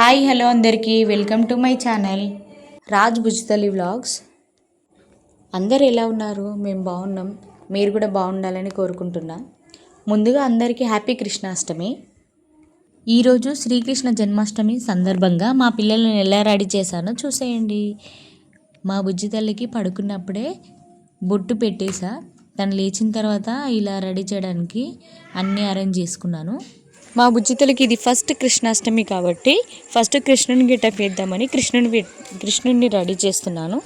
Hi hello అందరికీ. Welcome to my channel. Raj Bhujtali vlogs. అందరు ఎలా ఉన్నారు? మేము బాగున్నాం. మీరు కూడా బాగుండాలని కోరుకుంటున్నా. ముందుగా అందరికీ హ్యాపీ కృష్ణాష్టమి. ఈరోజు శ్రీకృష్ణ జన్మాష్టమి సందర్భంగా మా పిల్లల్ని ఎలా రెడీ చేశానో చూసేయండి. మా బుజ్జి తల్లికి పడుకున్నప్పుడే బొట్టు పెట్టేశా. తను లేచిన తర్వాత ఇలా రెడీ చేయడానికి అన్నీ అరేంజ్ చేసుకున్నాను. మా బుజ్జితలకి ఇది ఫస్ట్ కృష్ణాష్టమి కాబట్టి ఫస్ట్ కృష్ణుని గెటప్ వేద్దామని కృష్ణుని కృష్ణుడిని రెడీ చేస్తున్నాను.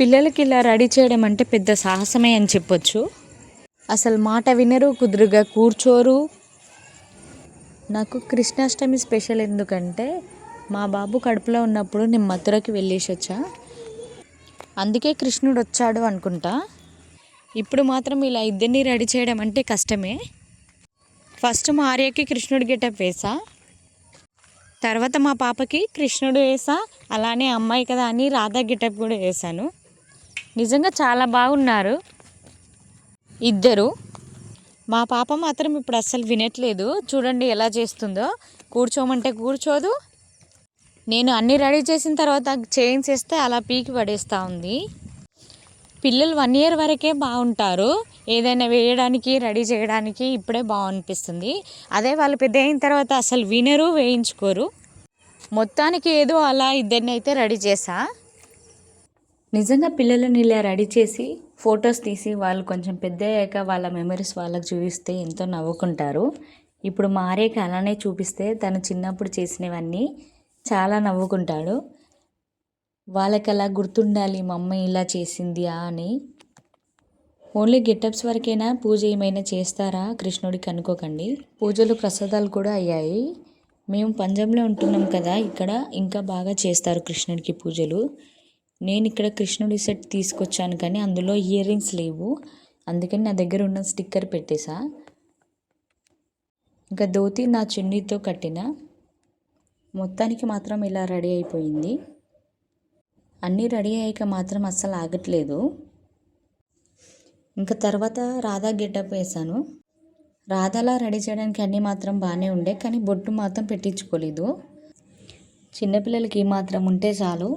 పిల్లలకి ఇలా రెడీ చేయడం అంటే పెద్ద సాహసమే అని చెప్పొచ్చు. అసలు మాట వినరు కుదురుగా కూర్చోరు. నాకు కృష్ణాష్టమి స్పెషల్ ఎందుకంటే మా బాబు కడుపులో ఉన్నప్పుడు నేను మథురకి వెళ్ళేసి వచ్చా. అందుకే కృష్ణుడు వచ్చాడు అనుకుంటా. ఇప్పుడు మాత్రం ఇలా ఇద్దరిని రెడీ చేయడం అంటే కష్టమే. ఫస్ట్ మా ఆర్యకి కృష్ణుడి గెటప్ వేసా. తర్వాత మా పాపకి కృష్ణుడు వేసా. అలానే అమ్మాయి కదా అని రాధా గెటప్ కూడా వేసాను నిజంగా చాలా బాగున్నారు. ఇద్దరు. మా పాప మాత్రం ఇప్పుడు అస్సలు వినట్లేదు. చూడండి ఎలా చేస్తుందో. కూర్చోమంటే కూర్చోదు. నేను అన్నీ రెడీ చేసిన తర్వాత చేయించేస్తే అలా పీకి పడేస్తూ ఉంది. పిల్లలు వన్ ఇయర్ వరకే బాగుంటారు. ఏదైనా వేయడానికి రెడీ చేయడానికి ఇప్పుడే బాగనిపిస్తుంది. అదే వాళ్ళు పెద్ద అయిన తర్వాత అసలు వినరు వేయించుకోరు. మొత్తానికి ఏదో అలా ఇద్దరిని అయితే రెడీ చేసా. నిజంగా పిల్లలని ఇలా రెడీ చేసి ఫొటోస్ తీసి వాళ్ళు కొంచెం పెద్ద అయ్యాక వాళ్ళ మెమరీస్ వాళ్ళకి చూపిస్తే ఎంతో నవ్వుకుంటారు. ఇప్పుడు మా అలానే చూపిస్తే తను చిన్నప్పుడు చేసినవన్నీ చాలా నవ్వుకుంటాడు. వాళ్ళకి అలా గుర్తుండాలి మా అమ్మ ఇలా చేసింది అని. ఓన్లీ గెటప్స్ వరకైనా? పూజ ఏమైనా చేస్తారా? కృష్ణుడికి అనుకోకండి. పూజలు ప్రసాదాలు కూడా అయ్యాయి. మేము పంజాబ్లో ఉంటున్నాం కదా ఇక్కడ ఇంకా బాగా చేస్తారు కృష్ణుడికి పూజలు. నేను ఇక్కడ కృష్ణుడి సెట్ తీసుకొచ్చాను కానీ అందులో ఇయర్ రింగ్స్ లేవు. అందుకని నా దగ్గర ఉన్న స్టిక్కర్ పెట్టేశా ఇంకా ధోతి నా చున్నీతో కట్టిన. మొత్తానికి మాత్రం ఇలా రెడీ అయిపోయింది. అన్నీ రెడీ అయ్యాక మాత్రం అస్సలు ఆగట్లేదు. ఇంకా తర్వాత రాధా గెటప్ వేశాను. రాధాలా రెడీ చేయడానికి అన్నీ మాత్రం బాగానే ఉండే కానీ బొట్టు మాత్రం పెట్టించుకోలేదు. చిన్నపిల్లలకి మాత్రం ఉంటే చాలు.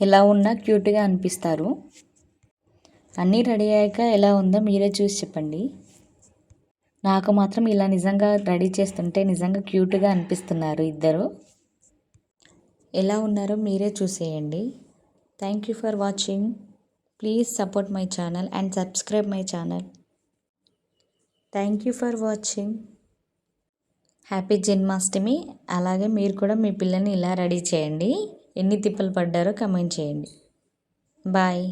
ఎలా ఉన్నా క్యూట్గా అనిపిస్తారు. అన్నీ రెడీ అయ్యాక ఎలా ఉందో మీరే చూసి చెప్పండి. నాకు మాత్రం ఇలా నిజంగా రెడీ చేస్తుంటే నిజంగా క్యూట్గా అనిపిస్తున్నారు ఇద్దరు. ఎలా ఉన్నారో మీరే చూసేయండి. Thank you for watching please support my channel and subscribe my channel thank you for watching happy Janmashtami అలాగే మీరు కూడా మీ పిల్లని ఇలా రెడీ చేయండి. ఎన్ని తిప్పలు పడ్డారో కమెంట్ చేయండి. బాయ్